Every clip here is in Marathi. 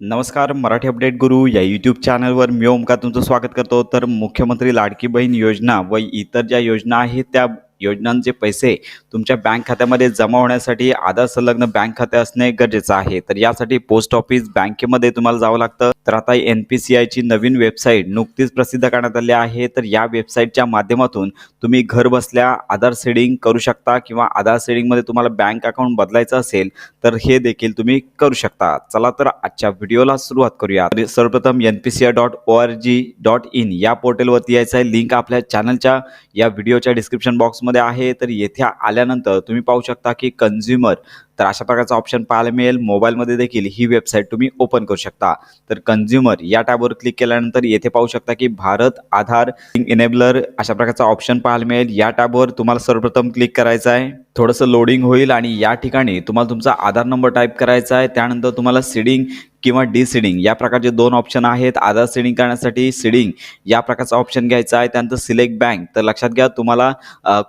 नमस्कार मराठी अपडेट गुरु या यूट्यूब चॅनलवर मी ओमकार तुमचं स्वागत करतो. तर मुख्यमंत्री लाडकी बहीण योजना व इतर ज्या योजना आहेत त्या योजनांचे पैसे तुमच्या बँक खात्यामध्ये जमा होण्यासाठी आधार संलग्न बँक खाते असणे गरजेचं आहे. तर यासाठी पोस्ट ऑफिस बँकेमध्ये तुम्हाला जावं लागतं. तर आता एन पी सी आयची नवीन वेबसाईट नुकतीच प्रसिद्ध करण्यात आली आहे. तर या वेबसाईटच्या माध्यमातून तुम्ही घर बसल्या आधार सेडिंग करू शकता किंवा आधार सेडिंगमध्ये तुम्हाला बँक अकाउंट बदलायचं असेल तर हे देखील तुम्ही करू शकता. चला तर आजच्या व्हिडिओला सुरुवात करूया. सर्वप्रथम N P C I dot O R G dot in या पोर्टलवरती यायचं आहे. लिंक आपल्या चॅनलच्या या व्हिडिओच्या डिस्क्रिप्शन बॉक्समध्ये आहे. तर येथे आल्यानंतर तुम्ही पाहू शकता की कन्झ्युमर तर अशा प्रकारचा ऑप्शन पाहायला मिळेल. मोबाईलमध्ये देखील ही वेबसाईट तुम्ही ओपन करू शकता. तर कन्झ्युमर या टॅबवर क्लिक केल्यानंतर येथे पाहू शकता की भारत आधार इनेबलर अशा प्रकारचा ऑप्शन पाहायला मिळेल. या टॅबवर तुम्हाला सर्वप्रथम क्लिक करायचं आहे. थोडंसं लोडिंग होईल आणि या ठिकाणी तुम्हाला तुमचा आधार नंबर टाईप करायचा आहे. त्यानंतर तुम्हाला सिडिंग किंवा डी सीडिंग या प्रकारचे दोन ऑप्शन आहेत. आधार सीडिंग करण्यासाठी सीडिंग या प्रकारचा ऑप्शन घ्यायचा आहे. त्यानंतर सिलेक्ट बँक. तर लक्षात घ्या तुम्हाला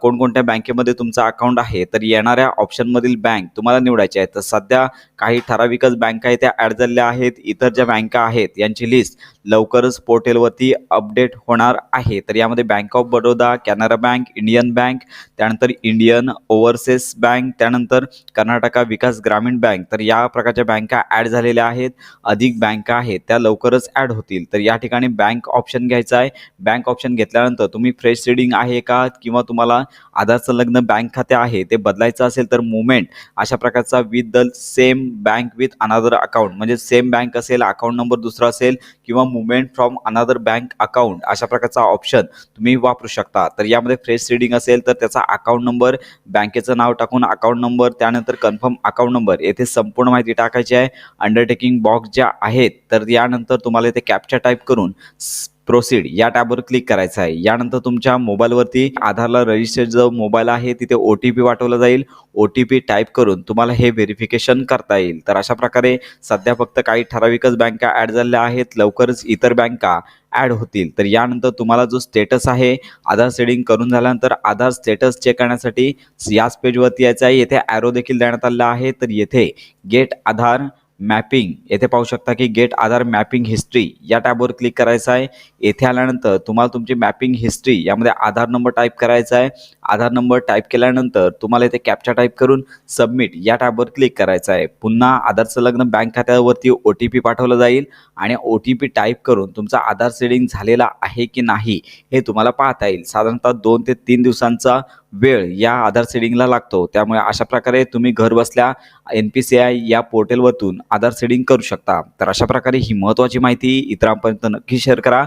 कोणकोणत्या बँकेमध्ये तुमचा अकाउंट आहे. तर येणाऱ्या ऑप्शनमधील बँक तुम्हाला निवडायची आहे तर सध्या काही ठराविकच बँका आहेत त्या ॲड झालेल्या आहेत. इतर ज्या बँका आहेत यांची लिस्ट लवकरच पोर्टलवरती अपडेट होणार आहे. तर यामध्ये bank of Baroda Canara bank Indian bank त्यानंतर इंडियन ओव्हरसीज बँक त्यानंतर कर्नाटका विकास ग्रामीण बँक. तर या प्रकारच्या बँका ॲड झालेल्या आहेत. अधिक बँका आहेत त्या लवकरच ॲड होतील. तर या ठिकाणी बँक ऑप्शन घ्यायचा आहे. बँक ऑप्शन घेतल्यानंतर तुम्ही फ्रेश रिडिंग आहे का? किंवा तुम्हाला आधार संलग्न बँक खाते आहे ते बदलायचं असेल तर मुवमेंट अशा प्रकारचा with the same bank with another account म्हणजे सेम बँक असेल अकाउंट नंबर दुसरा असेल किंवा movement from another bank account अशा प्रकारचा ऑप्शन तुम्ही वापरू शकता. तर यामध्ये फ्रेश रिडिंग असेल तर त्याचा अकाउंट नंबर बँकेचं नाव टाकून अकाउंट नंबर त्यानंतर कन्फर्म अकाउंट नंबर येथे संपूर्ण माहिती टाकायची आहे. अंडरटेकिंग बॉक्स ज्या आहेत तर यानंतर तुम्हाला इथे कॅप्चा टाईप करून प्रोसीड या टॅबवर क्लिक करायचं आहे. यानंतर तुमच्या मोबाईलवरती आधारला रजिस्टर्ड जो मोबाईल आहे तिथे ओ टी पी पाठवला जाईल. ओ टी पी टाईप करून तुम्हाला हे व्हेरिफिकेशन करता येईल. तर अशा प्रकारे सध्या फक्त काही ठराविकच बँका ॲड झालेल्या आहेत. लवकरच इतर बँका ॲड होतील. तर यानंतर तुम्हाला जो स्टेटस आहे आधार सेडिंग करून झाल्यानंतर आधार स्टेटस चेक करण्यासाठी याच पेजवरती यायचं आहे. येथे ॲरो देखील देण्यात आलेला आहे. तर येथे गेट आधार मॅपिंग येथे पाहू शकता की गेट आधार मॅपिंग हिस्ट्री या टॅबवर क्लिक करायचं आहे. येथे आल्यानंतर तुम्हाला तुमची मॅपिंग हिस्ट्री यामध्ये आधार नंबर टाईप करायचा आहे. आधार नंबर टाईप केल्यानंतर तुम्हाला इथे कॅप्चा टाईप करून सबमिट या टॅबवर क्लिक करायचं आहे. पुन्हा आधार संलग्न बँक खात्यावरती ओ टी पी पाठवलं जाईल आणि ओ टी पी टाईप करून तुमचा आधार सेडिंग झालेला आहे की नाही हे तुम्हाला पाहता येईल. साधारणतः दोन ते तीन दिवसांचा वेळ या आधार सेडिंगला लागतो. त्यामुळे अशा प्रकारे तुम्ही घर बसल्या एन पी सी आय या पोर्टलवरतून आधार सेडिंग करू शकता. तर अशा प्रकारे ही महत्त्वाची माहिती इतरांपर्यंत नक्की शेअर करा.